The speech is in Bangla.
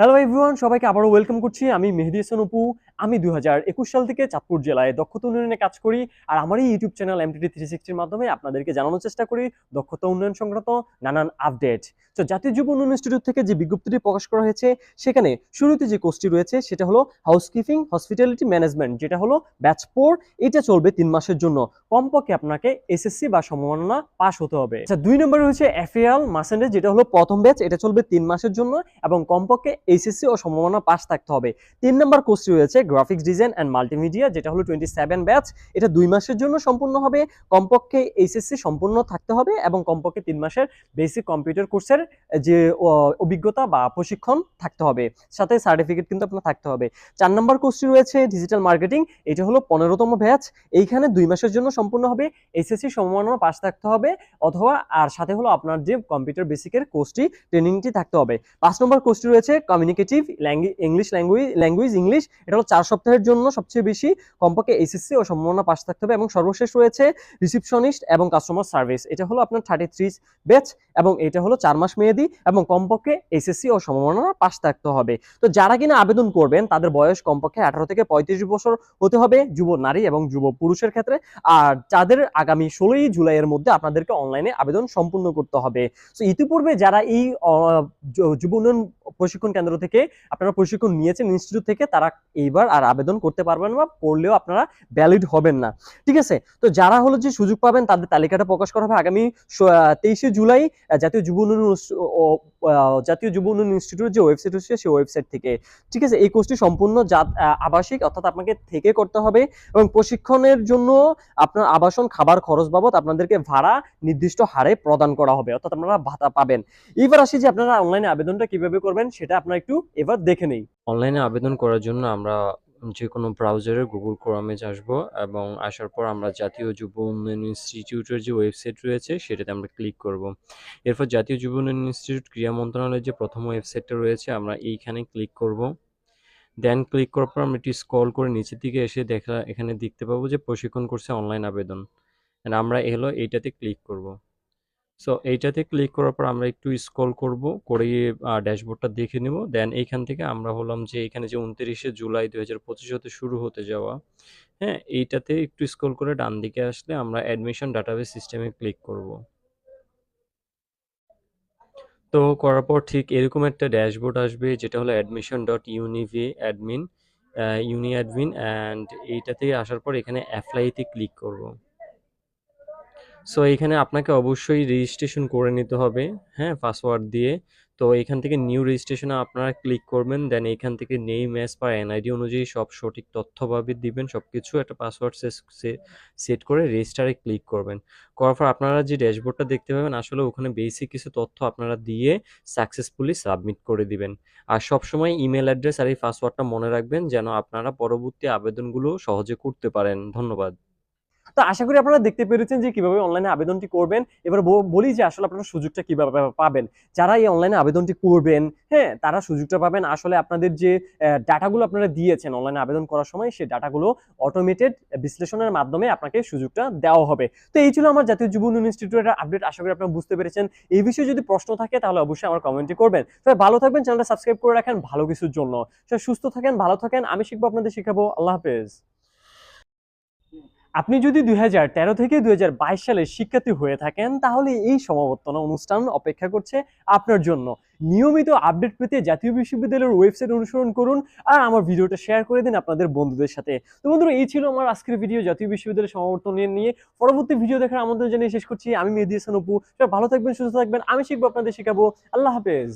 হ্যালো এভরিওয়ান সবাইকে আবারও ওয়েলকাম করছি। আমি মেহেদি হাসান অপু আমি দুই হাজার একুশ সাল থেকে চাঁদপুর জেলায় দক্ষতা উন্নয়নে কাজ করি আর আমার এই ইউটিউব চ্যানেল এমটিডি থ্রি সিক্সটির মাধ্যমে আপনাদেরকে জানানোর চেষ্টা করি দক্ষতা উন্নয়ন সংক্রান্ত নানান আপডেট। তো জাতীয় যুব উন্নয়ন ইনস্টিটিউট থেকে যে বিজ্ঞপ্তিটি প্রকাশ করা হয়েছে, সেখানে শুরুতে যে কোর্সটি রয়েছে সেটা হলো হাউসকিপিং হসপিটালিটি ম্যানেজমেন্ট যেটা হলো ব্যাচ ফোর এটা চলবে তিন মাসের জন্য। কমপক্ষে আপনাকে এসএসসি বা সম্মাননা পাস হতে হবে। আচ্ছা দুই নম্বরে হচ্ছে এফএল মাসেন্ডে যেটা হলো প্রথম ব্যাচ এটা চলবে তিন মাসের জন্য এবং কমপক্ষে এইচএসসি ও সম্ভাবনা পাস থাকতে হবে। তিন নম্বর কোর্সটি রয়েছে গ্রাফিক্স ডিজাইন অ্যান্ড মাল্টিমিডিয়া যেটা হলো টোয়েন্টি সেভেন ব্যাচ এটা দুই মাসের জন্য সম্পূর্ণ হবে। কমপক্ষে এইচএসসি সম্পূর্ণ থাকতে হবে এবং কমপক্ষে তিন মাসের বেসিক কম্পিউটার কোর্সের যে অভিজ্ঞতা বা প্রশিক্ষণ থাকতে হবে। সাথে সার্টিফিকেট কিন্তু আপনার থাকতে হবে। চার নম্বর কোর্সটি রয়েছে ডিজিটাল মার্কেটিং এটা হলো পনেরোতম ব্যাচ এইখানে দুই মাসের জন্য সম্পূর্ণ হবে এইচএসসি সম্ভাবনা পাস থাকতে হবে, অথবা, আর সাথে হলো আপনার যে কম্পিউটার বেসিকের কোর্সটি ট্রেনিংটি থাকতে হবে। পাঁচ নম্বর কোর্সটি রয়েছে communicative English language language English এটা হলো চার সপ্তাহের জন্য সবচেয়ে বেশি কমপক্ষে এসএসসি ও সম্ভাবনা পাস থাকতে হবে এবং সর্বশেষ রয়েছে রিসিপশনিস্ট এবং কাস্টমার সার্ভিস। এটা হলো আপনার থার্টি থ্রি ব্যাচ এবং এটা হলো চার মাস মেয়াদি এবং কমপক্ষে এসএসসি ও সম্ভাবনা পাশ থাকতে হবে। তো যারা কিনা আবেদন করবেন, তাদের বয়স কমপক্ষে আঠারো থেকে পঁয়ত্রিশ বছর হতে হবে, যুব নারী এবং যুব পুরুষের ক্ষেত্রে। আর যাদের আগামী ষোলোই জুলাইয়ের মধ্যে আপনাদেরকে অনলাইনে আবেদন সম্পূর্ণ করতে হবে। তো ইতিপূর্বে যারা এই যুব উন্নয়ন প্রশিক্ষণ কেন্দ্র থেকে আপনারা প্রশিক্ষণ নিয়েছেন ইনস্টিটিউট থেকে, তারা এইবার আর আবেদন করতে পারবেন বা করলেও আপনারা ভ্যালিড হবেন না। ঠিক আছে? তো যারা হলো যে সুযোগ পাবেন, তাদের তালিকাটা প্রকাশ করা হবে আগামী তেইশে জুলাই জাতীয় যুব উন্নয়ন জাতীয় যুব উন্নয়ন ইনস্টিটিউট যে ওয়েবসাইট হচ্ছে সেই ওয়েবসাইট থেকে। ঠিক আছে, এই কোর্সটি সম্পূর্ণ জাত- আবাসিক, অর্থাৎ আপনাকে থেকে করতে হবে এবং প্রশিক্ষণের জন্য আপনার আবাসন, খাবার খরচ বাবদ আপনাদেরকে ভাড়া নির্দিষ্ট হারে প্রদান করা হবে, অর্থাৎ আপনারা ভাতা পাবেন। এবার আসি যে আপনারা অনলাইনে আবেদনটা কীভাবে করবেন, সেটা আপনারা একটু এবার দেখে নেই। অনলাইনে আবেদন করার জন্য আমরা যে কোনো ব্রাউজারে গুগল ক্রোমে আসব এবং আসার পর আমরা জাতীয় যুব উন্নয়ন ইনস্টিটিউটের যে ওয়েবসাইট রয়েছে সেটাতে আমরা ক্লিক করব। এরপর জাতীয় যুব উন্নয়ন ইনস্টিটিউট ক্রীড়া মন্ত্রণালয়ের যে প্রথম ওয়েবসাইটটা রয়েছে আমরা এইখানে ক্লিক করব। দেন ক্লিক করার পর আমরা একটু স্ক্রল করে নিচের দিকে এসে দেখা, এখানে দেখতে পাবো যে প্রশিক্ষণ করছে অনলাইন আবেদন। আমরা এলো এইটাতে ক্লিক করব। সো এইটাতে ক্লিক করার পর আমরা একটু স্ক্রল করব করে ড্যাশবোর্ডটা দেখে নেব। দেন এইখান থেকে আমরা হলাম যে এখানে যে উনত্রিশে জুলাই দু হাজার পঁচিশ হতে শুরু হতে যাওয়া। হ্যাঁ এইটাতে একটু স্ক্রল করে ডান দিকে আসলে আমরা অ্যাডমিশন ডাটাবেস সিস্টেমে ক্লিক করব। তো করার পর ঠিক এরকম একটা ড্যাশবোর্ড আসবে, যেটা হলো admission dot univ admin uni admin and এইটাতে আসার পর এখানে অ্যাপ্লাইতে ক্লিক করব। সো এখানে আপনাকে অবশ্যই রেজিস্ট্রেশন করে নিতে হবে হ্যাঁ পাসওয়ার্ড দিয়ে। তো এখান থেকে নিউ রেজিস্ট্রেশনে আপনারা ক্লিক করবেন দেন এখান থেকে নেই ম্যাচ বা এনআইডি অনুযায়ী সব সঠিক তথ্যভাবে দিবেন সব কিছু একটা পাসওয়ার্ড সেট করে রেজিস্টারে ক্লিক করবেন। করার পর আপনারা যে ড্যাশবোর্ডটা দেখতে পাবেন, আসলে ওখানে বেসিক কিছু তথ্য আপনারা দিয়ে সাকসেসফুলি সাবমিট করে দিবেন। আর সবসময় ইমেল অ্যাড্রেস আর এই পাসওয়ার্ডটা মনে রাখবেন, যেন আপনারা পরবর্তী আবেদনগুলো সহজে করতে পারেন। ধন্যবাদ। তো আশা করি আপনারা দেখতে পেরেছেন যে কীভাবে অনলাইনে আবেদনটি করবেন। এবার বলি যে আসলে আপনারা সুযোগটা কীভাবে পাবেন। যারা এই অনলাইনে আবেদনটি করবেন হ্যাঁ তারা সুযোগটা পাবেন আসলে আপনাদের যে ডাটাগুলো আপনারা দিয়েছেন অনলাইনে আবেদন করার সময়, সেই ডাটাগুলো অটোমেটেড বিশ্লেষণের মাধ্যমে আপনাকে সুযোগটা দেওয়া হবে। তো এই ছিল আমার জাতীয় উন্নয়ন ইনস্টিটিউটের আপডেট আশা করি আপনারা বুঝতে পেরেছেন। এই বিষয়ে যদি প্রশ্ন থাকে, তাহলে অবশ্যই আমার কমেন্টে করবেন। সবাই ভালো থাকবেন চ্যানেলটা সাবস্ক্রাইব করে রাখেন ভালো কিছুর জন্য। সুস্থ থাকেন, ভালো থাকেন, আমি শিখব, আপনাদের শিখাবো। আল্লাহ হাফেজ। আপনি যদি দুই হাজার তেরো থেকে দুই হাজার বাইশ সালের শিক্ষার্থী হয়ে থাকেন, তাহলে এই সমাবর্তন অনুষ্ঠান অপেক্ষা করছে আপনার জন্য। নিয়মিত আপডেট পেতে জাতীয় বিশ্ববিদ্যালয়ের ওয়েবসাইট অনুসরণ করুন আর আমার ভিডিওটা শেয়ার করে দিন আপনাদের বন্ধুদের সাথে। তো বন্ধুরা, এই ছিল আমার আজকের ভিডিও জাতীয় বিশ্ববিদ্যালয়ের সমাবর্তন নিয়ে পরবর্তী ভিডিও দেখার আমন্ত্রণ জানিয়ে শেষ করছি। আমি মেহেদি হাসান অপু। ভালো থাকবেন, সুস্থ থাকবেন। আমি শিখব, আপনাদের শেখাবো। আল্লাহ হাফেজ।